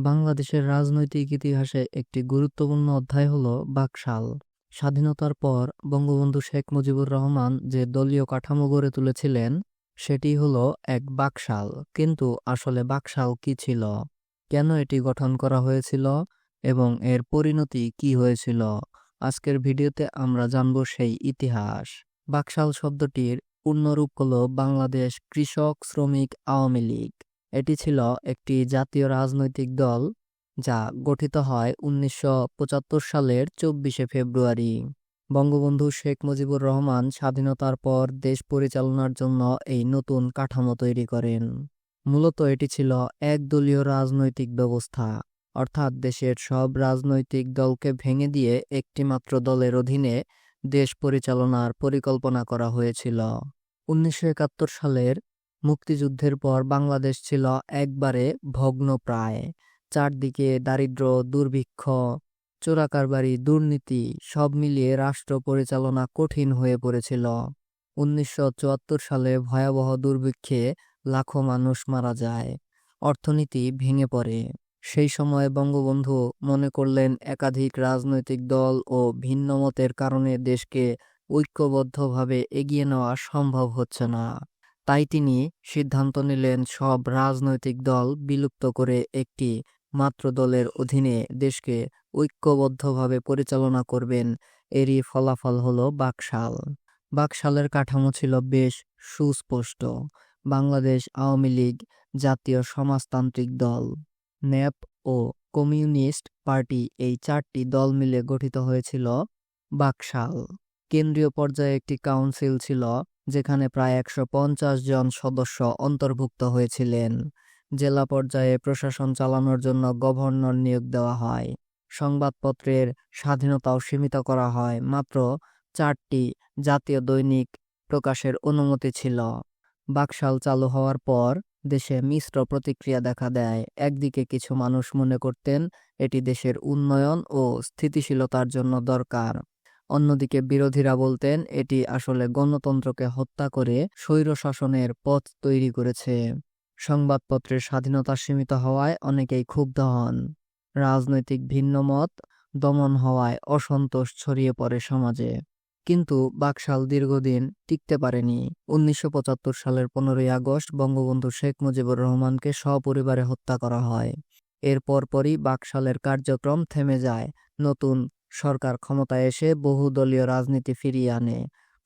বাংলাদেশের রাজনৈতিক ইতিহাসে একটি গুরুত্বপূর্ণ অধ্যায় হল বাকশাল। স্বাধীনতার পর বঙ্গবন্ধু শেখ মুজিবুর রহমান যে দলীয় কাঠামো গড়ে তুলেছিলেন, সেটি হল এক বাকশাল। কিন্তু আসলে বাকশাল কি ছিল, কেন এটি গঠন করা হয়েছিল এবং এর পরিণতি কি হয়েছিল, আজকের ভিডিওতে আমরা জানব সেই ইতিহাস। বাকশাল শব্দটির পূর্ণরূপ হল বাংলাদেশ কৃষক শ্রমিক আওয়ামী লীগ। এটি ছিল একটি জাতীয় রাজনৈতিক দল যা গঠিত হয় উনিশশো পঁচাত্তর সালের চব্বিশে ফেব্রুয়ারি। বঙ্গবন্ধু শেখ মুজিবুর রহমান স্বাধীনতার পর দেশ পরিচালনার জন্য এই নতুন কাঠামো তৈরি করেন। মূলত এটি ছিল একদলীয় রাজনৈতিক ব্যবস্থা, অর্থাৎ দেশের সব রাজনৈতিক দলকে ভেঙে দিয়ে একটিমাত্র দলের অধীনে দেশ পরিচালনার পরিকল্পনা করা হয়েছিল। উনিশশো একাত্তর সালের মুক্তিযুদ্ধের পর বাংলাদেশ ছিল একবারে ভগ্নপ্রায়। চারদিকে দারিদ্র দুর্ভিক্ষ, চোরাকারবারি, দুর্নীতি সব মিলিয়ে রাষ্ট্র পরিচালনা কঠিন হয়ে পড়েছিল। উনিশশো চুয়াত্তর সালে ভয়াবহ দুর্ভিক্ষে লাখো মানুষ মারা যায়, অর্থনীতি ভেঙে পড়ে। সেই সময় বঙ্গবন্ধু মনে করলেন একাধিক রাজনৈতিক দল ও ভিন্নমতের কারণে দেশকে ঐক্যবদ্ধভাবে এগিয়ে নেওয়া সম্ভব হচ্ছে না। তাই তিনি সিদ্ধান্ত নিলেন সব রাজনৈতিক দল বিলুপ্ত করে একটি মাত্র দলের অধীনে দেশকে ঐক্যবদ্ধভাবে পরিচালনা করবেন। এরই ফলাফল হল বাকশাল। বাকশালের কাঠামো ছিল বেশ সুস্পষ্ট। বাংলাদেশ আওয়ামী লীগ, জাতীয় সমাজতান্ত্রিক দল, ন্যাপ ও কমিউনিস্ট পার্টি এই চারটি দল মিলে গঠিত হয়েছিল বাকশাল। কেন্দ্রীয় পর্যায়ে একটি কাউন্সিল ছিল যেখানে প্রায় একশো পঞ্চাশ জন সদস্য অন্তর্ভুক্ত হয়েছিলেন। জেলা পর্যায়ে প্রশাসন চালানোর জন্য গভর্নর নিয়োগ দেওয়া হয়। সংবাদপত্রের স্বাধীনতাও সীমিত করা হয়। মাত্র চারটি জাতীয় দৈনিক প্রকাশের অনুমতি ছিল। বাকশাল চালু হওয়ার পর দেশে মিশ্র প্রতিক্রিয়া দেখা দেয়। একদিকে কিছু মানুষ মনে করতেন এটি দেশের উন্নয়ন ও স্থিতিশীলতার জন্য দরকার। অন্যদিকে বিরোধীরা বলতেন, এটি আসলে গণতন্ত্রকে হত্যা করে স্বৈরশাসনের পথ তৈরি করেছে। সংবাদপত্রের স্বাধীনতা সীমিত হওয়ায় অনেকেই ক্ষুব্ধ হন। রাজনৈতিক ভিন্নমত দমন হওয়ায় অসন্তোষ ছড়িয়ে পড়ে সমাজে। কিন্তু বাকশাল দীর্ঘদিন টিকতে পারেনি। উনিশশো পঁচাত্তর সালের পনেরোই আগস্ট বঙ্গবন্ধু শেখ মুজিবুর রহমানকে সপরিবারে হত্যা করা হয়। এর পরপরই বাকশালের কার্যক্রম থেমে যায়। নতুন সরকার ক্ষমতায় এসে বহুদলীয় রাজনীতি ফিরিয়ে আনে।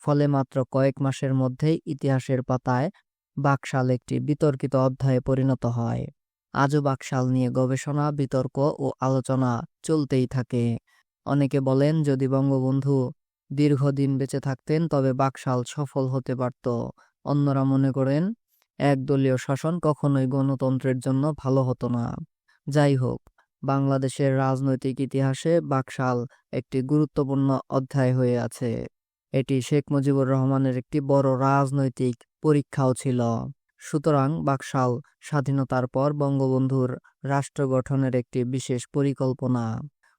ফলে মাত্র কয়েক মাসের মধ্যেই ইতিহাসের পাতায় বাকশাল একটি বিতর্কিত অধ্যায়ে পরিণত হয়। আজও বাকশাল নিয়ে গবেষণা, বিতর্ক ও আলোচনা চলতেই থাকে। অনেকে বলেন যদি বঙ্গবন্ধু দীর্ঘদিন বেঁচে থাকতেন তবে বাকশাল সফল হতে পারত। অন্যরা মনে করেন একদলীয় শাসন কখনোই গণতন্ত্রের জন্য ভালো হতো না। যাই হোক, বাংলাদেশের রাজনৈতিক ইতিহাসে বাকশাল একটি গুরুত্বপূর্ণ অধ্যায় হয়ে আছে। এটি শেখ মুজিবুর রহমানের একটি বড় রাজনৈতিক পরীক্ষাও ছিল। সুতরাং বাকশাল স্বাধীনতার পর বঙ্গবন্ধুর রাষ্ট্র গঠনের একটি বিশেষ পরিকল্পনা।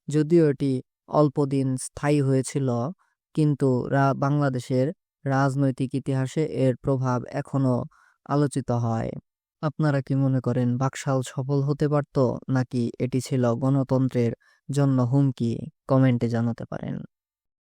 যদিও এটি অল্পদিন স্থায়ী হয়েছিল, কিন্তু বাংলাদেশের রাজনৈতিক ইতিহাসে এর প্রভাব এখনও আলোচিত হয়। আপনারা কি মনে করেন বাকশাল সফল হতে পারত, নাকি এটি ছিল গণতন্ত্রের জন্য হুমকি? কমেন্টে জানাতে পারেন।